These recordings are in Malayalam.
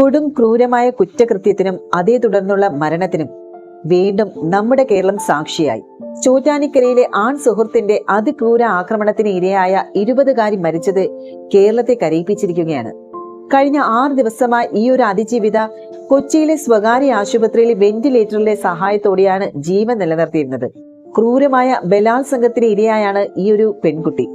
കൊടും ക്രൂരമായ കുറ്റകൃത്യത്തിനും അതേ തുടർന്നുള്ള മരണത്തിനും വീണ്ടും നമ്മുടെ കേരളം സാക്ഷിയായി. ചോറ്റാനിക്കരയിലെ ആൺ സുഹൃത്തിന്റെ അതിക്രൂര ആക്രമണത്തിന് ഇരയായ ഇരുപതുകാരി മരിച്ചത് കേരളത്തെ കരയിപ്പിച്ചിരിക്കുകയാണ്. കഴിഞ്ഞ ആറ് ദിവസമായി ഈ ഒരു അതിജീവിത കൊച്ചിയിലെ സ്വകാര്യ ആശുപത്രിയിലെ വെന്റിലേറ്ററിലെ സഹായത്തോടെയാണ് ജീവൻ നിലനിർത്തിയിരുന്നത്. ക്രൂരമായ ബലാത്സംഗത്തിന് ഇരയായാണ് ഈ ഒരു പെൺകുട്ടി.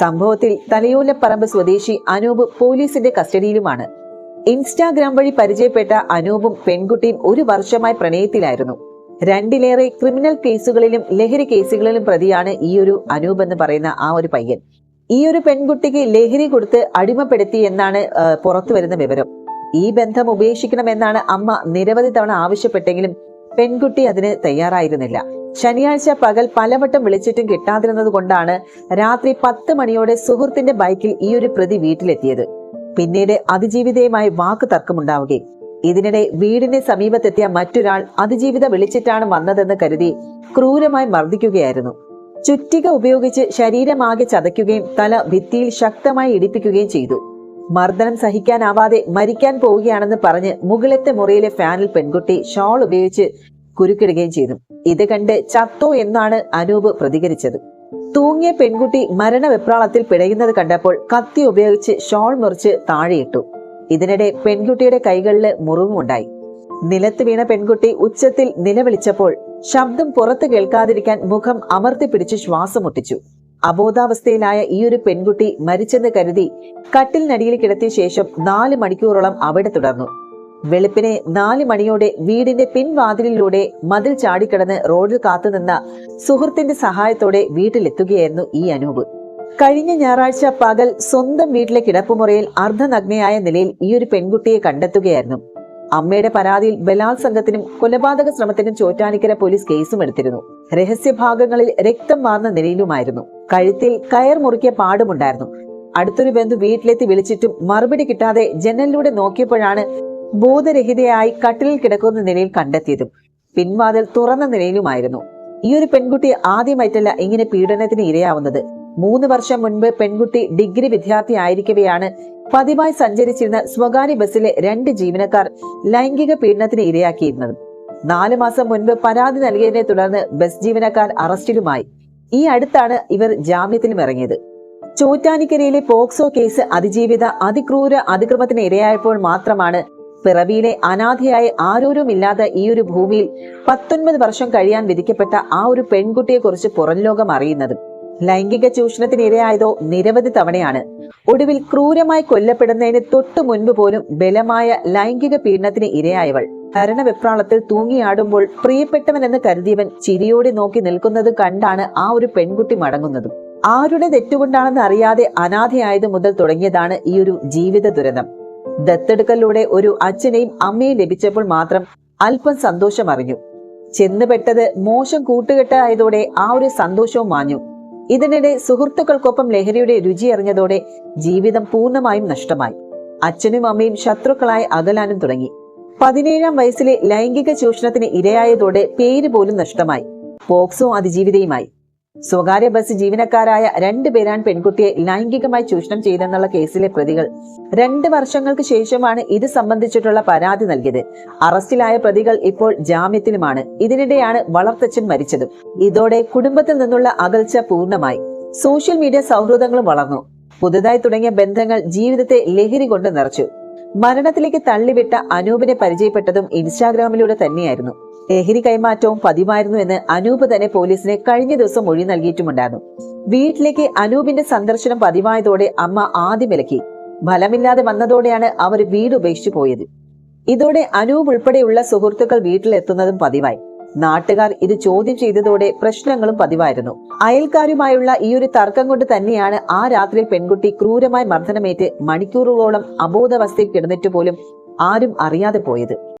സംഭവത്തിൽ തലയോലപ്പറമ്പ് സ്വദേശി അനൂപ് പോലീസിന്റെ കസ്റ്റഡിയിലുമാണ്. ഇൻസ്റ്റാഗ്രാം വഴി പരിചയപ്പെട്ട അനൂപും പെൺകുട്ടിയും ഒരു വർഷമായി പ്രണയത്തിലായിരുന്നു. രണ്ടിലേറെ ക്രിമിനൽ കേസുകളിലും ലഹരി കേസുകളിലും പ്രതിയാണ് ഈ ഒരു അനൂപ് എന്ന് പറയുന്ന ആ ഒരു പയ്യൻ. ഈ ഒരു പെൺകുട്ടിക്ക് ലഹരി കൊടുത്ത് അടിമപ്പെടുത്തി എന്നാണ് പുറത്തു വരുന്ന വിവരം. ഈ ബന്ധം ഉപേക്ഷിക്കണമെന്നാണ് അമ്മ നിരവധി തവണ ആവശ്യപ്പെട്ടെങ്കിലും പെൺകുട്ടി അതിന് തയ്യാറായിരുന്നില്ല. ശനിയാഴ്ച പകൽ പലവട്ടം വിളിച്ചിട്ടും കിട്ടാതിരുന്നത് കൊണ്ടാണ് രാത്രി പത്ത് മണിയോടെ സുഹൃത്തിന്റെ ബൈക്കിൽ ഈ ഒരു പ്രതി വീട്ടിലെത്തിയത്. പിന്നീട് അതിജീവിതയുമായി വാക്ക് തർക്കമുണ്ടാവുകയും ഇതിനിടെ വീടിന് സമീപത്തെത്തിയ മറ്റൊരാൾ അതിജീവിത വിളിച്ചിട്ടാണ് വന്നതെന്ന് കരുതി ക്രൂരമായി മർദ്ദിക്കുകയായിരുന്നു. ചുറ്റിക ഉപയോഗിച്ച് ശരീരമാകെ ചതയ്ക്കുകയും തല ഭിത്തിയിൽ ശക്തമായി ഇടിപ്പിക്കുകയും ചെയ്തു. മർദ്ദനം സഹിക്കാനാവാതെ മരിക്കാൻ പോവുകയാണെന്ന് പറഞ്ഞ് മുകളിലത്തെ മുറിയിലെ ഫാനിൽ പെൺകുട്ടി ഷോൾ ഉപയോഗിച്ച് കുരുക്കിടുകയും ചെയ്തു. ഇത് കണ്ട് ചത്തോ എന്നാണ് അനൂപ് പ്രതികരിച്ചത്. തൂങ്ങിയ പെൺകുട്ടി മരണവെപ്രാളത്തിൽ പിടയുന്നത് കണ്ടപ്പോൾ കത്തി ഉപയോഗിച്ച് ഷോൾ മുറിച്ച് താഴെയിട്ടു. ഇതിനിടെ പെൺകുട്ടിയുടെ കൈകളിൽ മുറിവുമുണ്ടായി നിലത്ത് വീണ പെൺകുട്ടി ഉച്ചത്തിൽ നിലവിളിച്ചപ്പോൾ ശബ്ദം പുറത്തു കേൾക്കാതിരിക്കാൻ മുഖം അമർത്തി പിടിച്ച് ശ്വാസം മുട്ടിച്ചു. അബോധാവസ്ഥയിലായ ഈ ഒരു പെൺകുട്ടി മരിച്ചെന്ന് കരുതി കട്ടിലിനടിയിൽ കിടത്തിയ ശേഷം നാല് മണിക്കൂറോളം അവിടെ തുടർന്നു. വെളുപ്പിനെ നാല് മണിയോടെ വീടിന്റെ പിൻവാതിലിലൂടെ മതിൽ ചാടിക്കടന്ന് റോഡിൽ കാത്തുനിന്ന സുഹൃത്തിന്റെ സഹായത്തോടെ വീട്ടിലെത്തുകയായിരുന്നു ഈ അനൂപ്. കഴിഞ്ഞ ഞായറാഴ്ച പകൽ സ്വന്തം വീട്ടിലെ കിടപ്പുമുറിയിൽ അർദ്ധനഗ്നയായ നിലയിൽ ഈ ഒരു പെൺകുട്ടിയെ കണ്ടെത്തുകയായിരുന്നു. അമ്മയുടെ പരാതിയിൽ ബലാത്സംഗത്തിനും കൊലപാതക ശ്രമത്തിനും ചോറ്റാനിക്കര പോലീസ് കേസും എടുത്തിരുന്നു. രഹസ്യഭാഗങ്ങളിൽ രക്തം വാർന്ന നിലയിലുമായിരുന്നു. കഴുത്തിൽ കയർ മുറുക്കിയ പാടുമുണ്ടായിരുന്നു. അടുത്തൊരു ബന്ധു വീട്ടിലെത്തി വിളിച്ചിട്ടും മറുപടി കിട്ടാതെ ജനലിലൂടെ നോക്കിയപ്പോഴാണ് ബോധരഹിതയായി കട്ടിലിൽ കിടക്കുന്ന നിലയിൽ കണ്ടെത്തിയതും പിൻവാതിൽ തുറന്ന നിലയിലുമായിരുന്നു. ഈ ഒരു പെൺകുട്ടി ആദ്യമായിട്ടല്ല ഇങ്ങനെ പീഡനത്തിന് ഇരയാവുന്നത്. മൂന്ന് വർഷം മുൻപ് പെൺകുട്ടി ഡിഗ്രി വിദ്യാർത്ഥി ആയിരിക്കവെയാണ് പതിവായി സഞ്ചരിച്ചിരുന്ന സ്വകാര്യ ബസ്സിലെ രണ്ട് ജീവനക്കാർ ലൈംഗിക പീഡനത്തിന് ഇരയാക്കിയിരുന്നത്. നാലു മാസം മുൻപ് പരാതി നൽകിയതിനെ തുടർന്ന് ബസ് ജീവനക്കാർ അറസ്റ്റിലുമായി. ഈ അടുത്താണ് ഇവർ ജാമ്യത്തിലും ഇറങ്ങിയത്. ചോറ്റാനിക്കരയിലെ പോക്സോ കേസ് അതിജീവിത അതിക്രൂര അതിക്രമത്തിന് ഇരയായപ്പോൾ മാത്രമാണ് പിറവിയിലെ അനാഥയായ ആരോരുമില്ലാതെ ഈ ഒരു ഭൂമിയിൽ പത്തൊൻപത് വർഷം കഴിയാൻ വിധിക്കപ്പെട്ട ആ ഒരു പെൺകുട്ടിയെ കുറിച്ച് പുറം ലോകം അറിയുന്നത്. ലൈംഗിക ചൂഷണത്തിനിരയായതോ നിരവധി തവണയാണ്. ഒടുവിൽ ക്രൂരമായി കൊല്ലപ്പെടുന്നതിന് തൊട്ടു മുൻപ് പോലും ബലമായ ലൈംഗിക പീഡനത്തിന് ഇരയായവൾ. ഭരണവിപ്രാളത്തിൽ തൂങ്ങിയാടുമ്പോൾ പ്രിയപ്പെട്ടവൻ എന്ന് കരുതിയവൻ ചിരിയോടെ നോക്കി നിൽക്കുന്നത് കണ്ടാണ് ആ ഒരു പെൺകുട്ടി മടങ്ങുന്നതും. ആരുടെ തെറ്റുകൊണ്ടാണെന്ന് അറിയാതെ അനാഥയായത് മുതൽ തുടങ്ങിയതാണ് ഈ ഒരു ജീവിത ദുരന്തം. ദത്തെടുക്കലിലൂടെ ഒരു അച്ഛനെയും അമ്മയും ലഭിച്ചപ്പോൾ മാത്രം അല്പം സന്തോഷം അറിഞ്ഞു. ചെന്നുപെട്ടത് മോശം കൂട്ടുകെട്ടായതോടെ ആ ഒരു സന്തോഷവും മാഞ്ഞു. ഇതിനിടെ സുഹൃത്തുക്കൾക്കൊപ്പം ലഹരിയുടെ രുചി അറിഞ്ഞതോടെ ജീവിതം പൂർണമായും നഷ്ടമായി. അച്ഛനും അമ്മയും ശത്രുക്കളായി അകലാനും തുടങ്ങി. പതിനേഴാം വയസ്സിലെ ലൈംഗിക ചൂഷണത്തിന് ഇരയായതോടെ പേര് പോലും നഷ്ടമായി. പോക്സോ അതിജീവിതയുമായി. സ്വകാര്യ ബസ് ജീവനക്കാരായ രണ്ടുപേരാണ് പെൺകുട്ടിയെ ലൈംഗികമായി ചൂഷണം ചെയ്തെന്നുള്ള കേസിലെ പ്രതികൾ. രണ്ട് വർഷങ്ങൾക്ക് ശേഷമാണ് ഇത് സംബന്ധിച്ചിട്ടുള്ള പരാതി നൽകിയത്. അറസ്റ്റിലായ പ്രതികൾ ഇപ്പോൾ ജാമ്യത്തിലുമാണ്. ഇതിനിടെയാണ് വളർത്തച്ഛൻ മരിച്ചതും. ഇതോടെ കുടുംബത്തിൽ നിന്നുള്ള അകൽച്ച പൂർണമായി. സോഷ്യൽ മീഡിയ സൗഹൃദങ്ങളും വളർന്നു. പുതുതായി തുടങ്ങിയ ബന്ധങ്ങൾ ജീവിതത്തെ ലഹരി കൊണ്ട് നിറച്ചു. മരണത്തിലേക്ക് തള്ളിവിട്ട അനൂപിനെ പരിചയപ്പെട്ടതും ഇൻസ്റ്റാഗ്രാമിലൂടെ തന്നെയായിരുന്നു. ലഹരി കൈമാറ്റവും പതിവായിരുന്നു എന്ന് അനൂപ് തന്നെ പോലീസിനെ കഴിഞ്ഞ ദിവസം മൊഴി നൽകിയിട്ടുമുണ്ടായിരുന്നു. വീട്ടിലേക്ക് അനൂപിന്റെ സന്ദർശനം പതിവായതോടെ അമ്മ ആദ്യം വിലക്കി. ഫലമില്ലാതെ വന്നതോടെയാണ് അവർ വീട് ഉപേക്ഷിച്ചു പോയത്. ഇതോടെ അനൂപ് ഉൾപ്പെടെയുള്ള സുഹൃത്തുക്കൾ വീട്ടിലെത്തുന്നതും പതിവായി. നാട്ടുകാർ ഇത് ചോദ്യം ചെയ്തതോടെ പ്രശ്നങ്ങളും പതിവായിരുന്നു. അയൽക്കാരുമായുള്ള ഈ ഒരു തർക്കം കൊണ്ട് തന്നെയാണ് ആ രാത്രി പെൺകുട്ടി ക്രൂരമായി മർദ്ദനമേറ്റ് മണിക്കൂറുകളോളം അബോധാവസ്ഥയിൽ കിടന്നിട്ട് പോലും ആരും അറിയാതെ പോയത്.